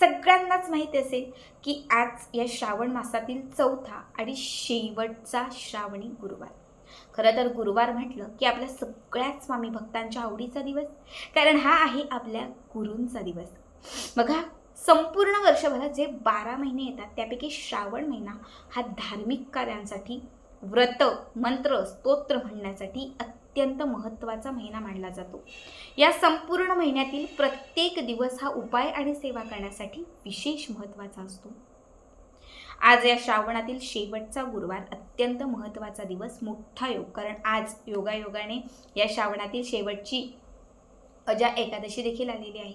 सगळ्यांनाच माहिती असेल की आज या श्रावण मासातील चौथा आणि शेवटचा श्रावणी गुरुवार. खरं तर गुरुवार म्हटलं की आपल्या सगळ्याच स्वामी भक्तांच्या आवडीचा दिवस कारण हा आहे आपल्या गुरूंचा दिवस. बघा संपूर्ण वर्षभरात जे बारा महिने येतात त्यापैकी श्रावण महिना हा धार्मिक कार्यांसाठी व्रत मंत्र स्तोत्र म्हणण्यासाठी अत्यंत महत्त्वाचा महिना मानला जातो. या संपूर्ण महिन्यातील प्रत्येक दिवस हा उपाय आणि सेवा करण्यासाठी विशेष महत्त्वाचा असतो. आज या श्रावणातील शेवटचा गुरुवार अत्यंत महत्त्वाचा दिवस मोठा योग. कारण आज योगायोगाने या श्रावणातील शेवटची अजा एकादशी देखील आलेली आहे.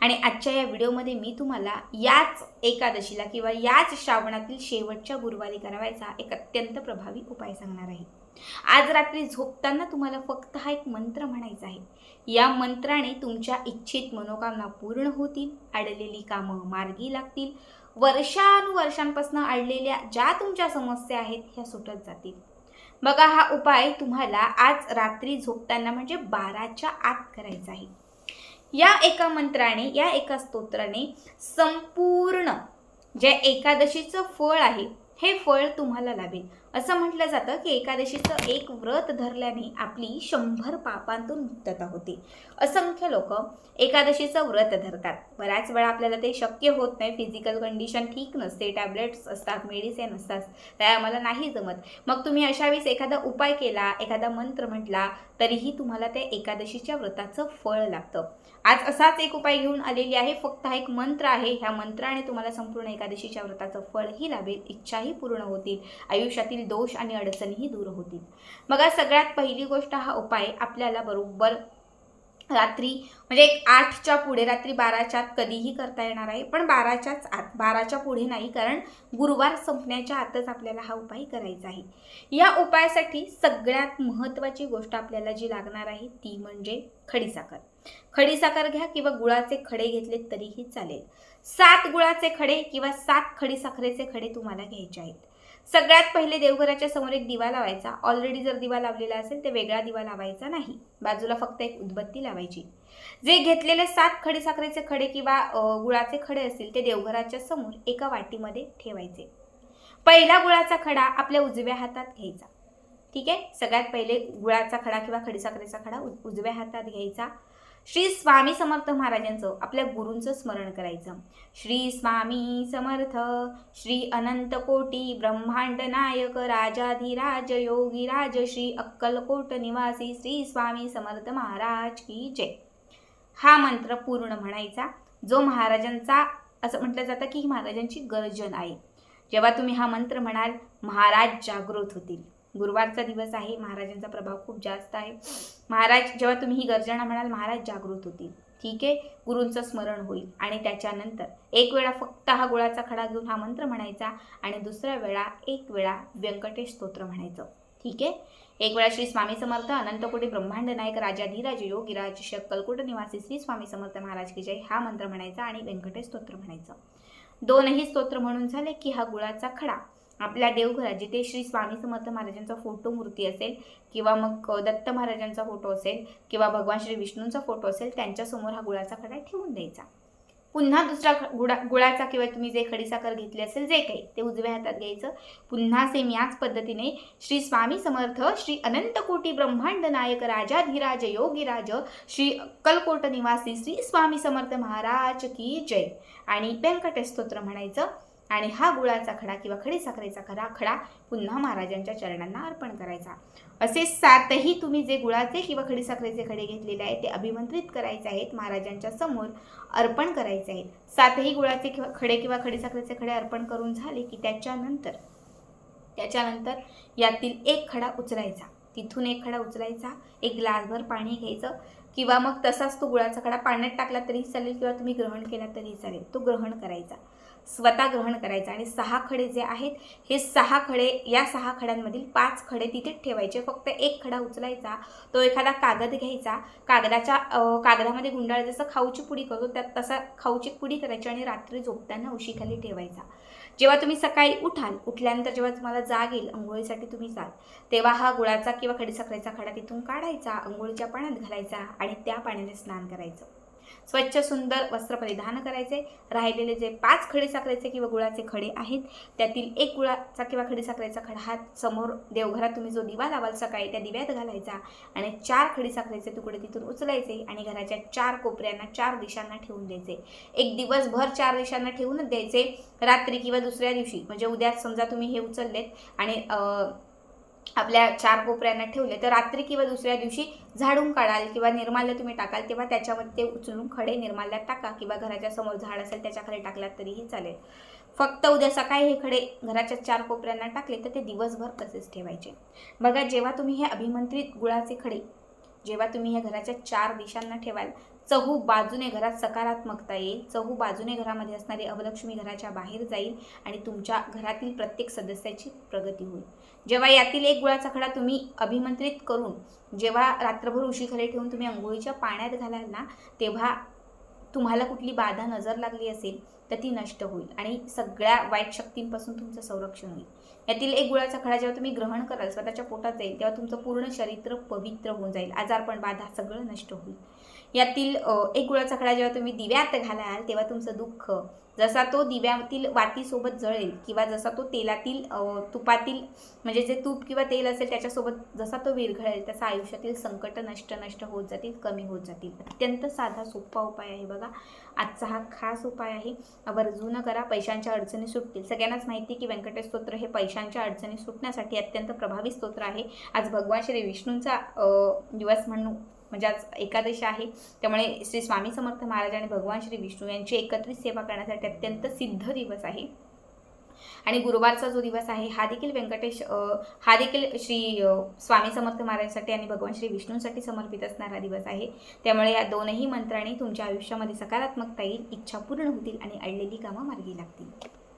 आणि आजच्या या व्हिडिओमध्ये मी तुम्हाला याच एकादशीला किंवा याच श्रावणातील शेवटच्या गुरुवारी करावायचा एक अत्यंत प्रभावी उपाय सांगणार आहे. आज रात्री झोपताना तुम्हाला फक्त हा एक मंत्र म्हणायचा आहे. या मंत्राने तुमच्या इच्छित मनोकामना पूर्ण होतील अडलेली कामं मार्गी लागतील वर्षानुवर्षांपासून अडलेल्या ज्या तुमच्या समस्या आहेत ह्या सुटत जातील. बघा हा उपाय तुम्हाला आज रात्री झोपताना म्हणजे बाराच्या आत करायचा आहे. या एका मंत्राने या एका स्तोत्राने संपूर्ण जे एकादशीचं फळ आहे हे फळ तुम्हाला लाभेल. असं म्हटलं जातं की एकादशीचं एक व्रत धरल्याने आपली शंभर पापांतून मुक्तता होते. असंख्य लोक एकादशीचं व्रत धरतात. बऱ्याच वेळा आपल्याला ते शक्य होत नाही. फिजिकल कंडिशन ठीक नसते. टॅबलेट्स असतात मेडिसिन असतात. त्या आम्हाला नाही जमत. मग तुम्ही अशा वेळेस एखादा उपाय केला एखादा मंत्र म्हटला तरीही तुम्हाला त्या एकादशीच्या व्रताचं फळ लागतं. आज असाच एक उपाय घेऊन आलेली आहे. फक्त हा एक मंत्र आहे. ह्या मंत्राने तुम्हाला संपूर्ण एकादशीच्या व्रताचं फळही लाभेल. इच्छाही पूर्ण होतील. आयुष्यातील दोष आणि अडचणीही दूर होतील. बघा सगळ्यात पहिली गोष्ट हा उपाय आपल्याला बरोबर रात्री म्हणजे एक आठच्या पुढे रात्री बाराच्या आत कधीही करता येणार आहे. पण बाराच्याच आत बाराच्या पुढे नाही कारण गुरुवार संपण्याच्या आतच आपल्याला हा उपाय करायचा आहे. या उपायासाठी सगळ्यात महत्त्वाची गोष्ट आपल्याला जी लागणार आहे ती म्हणजे खडीसाखर. खडीसाखर घ्या किंवा गुळाचे खडे घेतले तरीही चालेल. सात गुळाचे खडे किंवा सात खडीसाखरेचे खडे तुम्हाला घ्यायचे आहेत. सगळ्यात पहिले देवघराच्या समोर एक दिवा लावायचा. ऑलरेडी जर दिवा लावलेला असेल तर वेगळा दिवा लावायचा नाही. बाजूला फक्त एक उदबत्ती लावायची. जे घेतलेले सात खडीसाखरेचे खडे किंवा गुळाचे खडे असतील ते देवघराच्या समोर एका वाटीमध्ये ठेवायचे. पहिला गुळाचा खडा आपल्या उजव्या हातात घ्यायचा. ठीक आहे? सगळ्यात पहिले गुळाचा खडा किंवा खडीसाखरेचा खडा उजव्या हातात घ्यायचा. श्री स्वामी समर्थ महाराजांचं आपल्या गुरूंचं स्मरण करायचं. श्री स्वामी समर्थ श्री अनंत कोटी ब्रह्मांड नायक राजाधिराज योगीराज श्री अक्कलकोट निवासी श्री स्वामी समर्थ महाराज की जय. हा मंत्र पूर्ण म्हणायचा जो महाराजांचा असं म्हटलं जातं की ही महाराजांची गर्जन आहे. जेव्हा तुम्ही हा मंत्र म्हणाल महाराज जागृत होतील. गुरुवारचा दिवस आहे. महाराजांचा प्रभाव खूप जास्त आहे. महाराज जेव्हा तुम्ही ही गर्जना म्हणाल महाराज जागृत होतील. ठीक आहे? गुरूंचं स्मरण होईल. आणि त्याच्यानंतर एक वेळा फक्त हा गुळाचा खडा घेऊन हा मंत्र म्हणायचा आणि दुसऱ्या वेळा एक वेळा व्यंकटेश स्तोत्र म्हणायचं. ठीक आहे? एक वेळा श्री स्वामी समर्थ अनंतकोटी ब्रह्मांड नायक राजा धीराज योगीराज शक्कलकोट निवासी श्री स्वामी समर्थ महाराज की जय हा मंत्र म्हणायचा आणि व्यंकटेश स्तोत्र म्हणायचं. दोनही स्तोत्र म्हणून झाले की हा गुळाचा खडा. आपल्या देवघरात जिथे श्री स्वामी समर्थ महाराजांचा फोटो मूर्ती असेल किंवा मग दत्त महाराजांचा फोटो असेल किंवा भगवान श्री विष्णूंचा फोटो असेल त्यांच्यासमोर हा गुळाचा खडा ठेवून द्यायचा. पुन्हा दुसरा ख- गुळा गुळाचा किंवा तुम्ही जे खडीसाखर घेतली असेल जे काही ते उजव्या हातात घ्यायचं. पुन्हा सेम याच पद्धतीने श्री स्वामी समर्थ श्री अनंतकोटी ब्रह्मांड नायक राजाधिराज योगीराज श्री अक्कलकोट निवासी श्री स्वामी समर्थ महाराज की जय. आणि व्यंकटेश स्तोत्र म्हणायचं आणि हा गुळाचा खडा किंवा खडीसाखरेचा खडा खडा पुन्हा महाराजांच्या चरणांना अर्पण करायचा. असे सातही तुम्ही जे गुळाचे किंवा खडीसाखरेचे खडे घेतलेले आहेत ते अभिमंत्रित करायचे आहेत महाराजांच्या समोर अर्पण करायचे आहेत. सातही गुळाचे किंवा खडे किंवा खडीसाखरेचे खडे अर्पण करून झाले की त्याच्यानंतर त्याच्यानंतर यातील एक खडा उचलायचा. तिथून एक खडा उचलायचा एक ग्लासभर पाणी घ्यायचं किंवा मग तसाच तो गुळाचा खडा पाण्यात टाकला तरी चालेल किंवा तुम्ही ग्रहण केला तरी चालेल. तो ग्रहण करायचा. स्वतः ग्रहण करायचा आणि सहा खडे जे आहेत हे सहा खडे या सहा खड्यांमधील पाच खडे तिथेच ठेवायचे. फक्त एक खडा उचलायचा तो एखादा कागद घ्यायचा. कागदाच्या कागदामध्ये गुंडाळ जसं खाऊची पुडी करतो त्यात तसा खाऊची पुडी करायची आणि रात्री झोपताना उशीखाली ठेवायचा. जेव्हा तुम्ही सकाळी उठाल उठल्यानंतर जेव्हा तुम्हाला जाग येईल अंघोळीसाठी तुम्ही जाल तेव्हा हा गुळाचा किंवा खडीसाखरेचा खडा तिथून काढायचा आंघोळीच्या पाण्यात घालायचा आणि आणि त्या पाण्याने स्नान करायचं. स्वच्छ सुंदर वस्त्र परिधान करायचे. राहिलेले जे पाच खडीसाखरेचे किंवा गुळाचे खडे आहेत त्यातील एक गुळाचा किंवा खडी साखरेचा खडा हा समोर देवघरात तुम्ही जो दिवा लावाल सकाळी त्या दिव्यात घालायचा आणि चार खडी साखरेचे तुकडे तिथून उचलायचे आणि घराच्या चार कोपऱ्यांना चार दिशांना ठेवून द्यायचे. एक दिवसभर चार दिशांना ठेवूनच द्यायचे. रात्री किंवा दुसऱ्या दिवशी म्हणजे उद्या समजा तुम्ही हे उचललेत आणि आपल्या चार कोपऱ्यांना ठेवले तर रात्री किंवा दुसऱ्या दिवशी झाडून काढाल किंवा निर्माल्य तुम्ही टाकाल तेव्हा त्याच्यामध्ये ते उचलून खडे निर्माल्यात टाका किंवा घराच्या समोर झाड असेल त्याच्या टाकलात तरीही चालेल. फक्त उद्या सकाळी हे खडे घराच्या चार कोपऱ्यांना टाकले तर ते दिवसभर तसेच ठेवायचे. बघा जेव्हा तुम्ही हे अभिमंत्रित गुळाचे खडे जेव्हा तुम्ही ह्या घराच्या चार दिशांना ठेवाल चहू बाजूने घरात सकारात्मकता येईल चहू बाजूने घरामध्ये असणारी अवलक्ष्मी घराच्या बाहेर जाईल आणि तुमच्या घरातील प्रत्येक सदस्याची प्रगती होईल. जेव्हा यातील एक गुळाचा खडा तुम्ही अभिमंत्रित करून जेव्हा रात्रभर उशीखाली ठेवून तुम्ही आंघोळीच्या पाण्यात घालाल ना तेव्हा तुम्हाला कुठली बाधा नजर लागली असेल तर ती नष्ट होईल आणि सगळ्या वाईट शक्तींपासून तुमचं संरक्षण होईल. यातील एक गुळाचा खडा जेव्हा तुम्ही ग्रहण कराल स्वतःच्या पोटात जाईल तेव्हा तुमचं पूर्ण शरीर पवित्र होऊन जाईल आजारपण बाधा सगळं नष्ट होईल. यातील एक गुळाचा खडा जेव्हा तुम्ही दिव्यात घालाल तेव्हा तुमचं दुःख जसा तो दिव्यातील वातीसोबत जळेल किंवा जसा तो तेलातील तुपातील म्हणजे जे तूप किंवा तेल असेल त्याच्यासोबत जसा तो विरघळेल तसा आयुष्यातील संकट नष्ट नष्ट होत जातील कमी होत जातील. अत्यंत साधा सोपा उपाय आहे बघा. आजचा हा खास उपाय आहे. आवर्जून करा पैशांच्या अडचणी सुटतील. सगळ्यांनाच माहिती आहे की व्यंकटेश स्तोत्र हे पैशांच्या अडचणी सुटण्यासाठी अत्यंत प्रभावी स्तोत्र आहे. आज भगवान श्री विष्णूंचा दिवस म्हणू म्हणजे आज एकादशी आहे. त्यामुळे श्री स्वामी समर्थ महाराज आणि भगवान श्री विष्णू यांची एकत्रित सेवा करण्यासाठी अत्यंत सिद्ध दिवस आहे. आणि गुरुवारचा जो दिवस आहे हा देखील व्यंकटेश हा देखील श्री स्वामी समर्थ महाराजांसाठी आणि भगवान श्री विष्णूंसाठी समर्पित असणारा दिवस आहे. त्यामुळे या दोनही मंत्रांनी तुमच्या आयुष्यामध्ये सकारात्मकता येईल इच्छा पूर्ण होतील आणि अडलेली कामं मार्गी लागतील.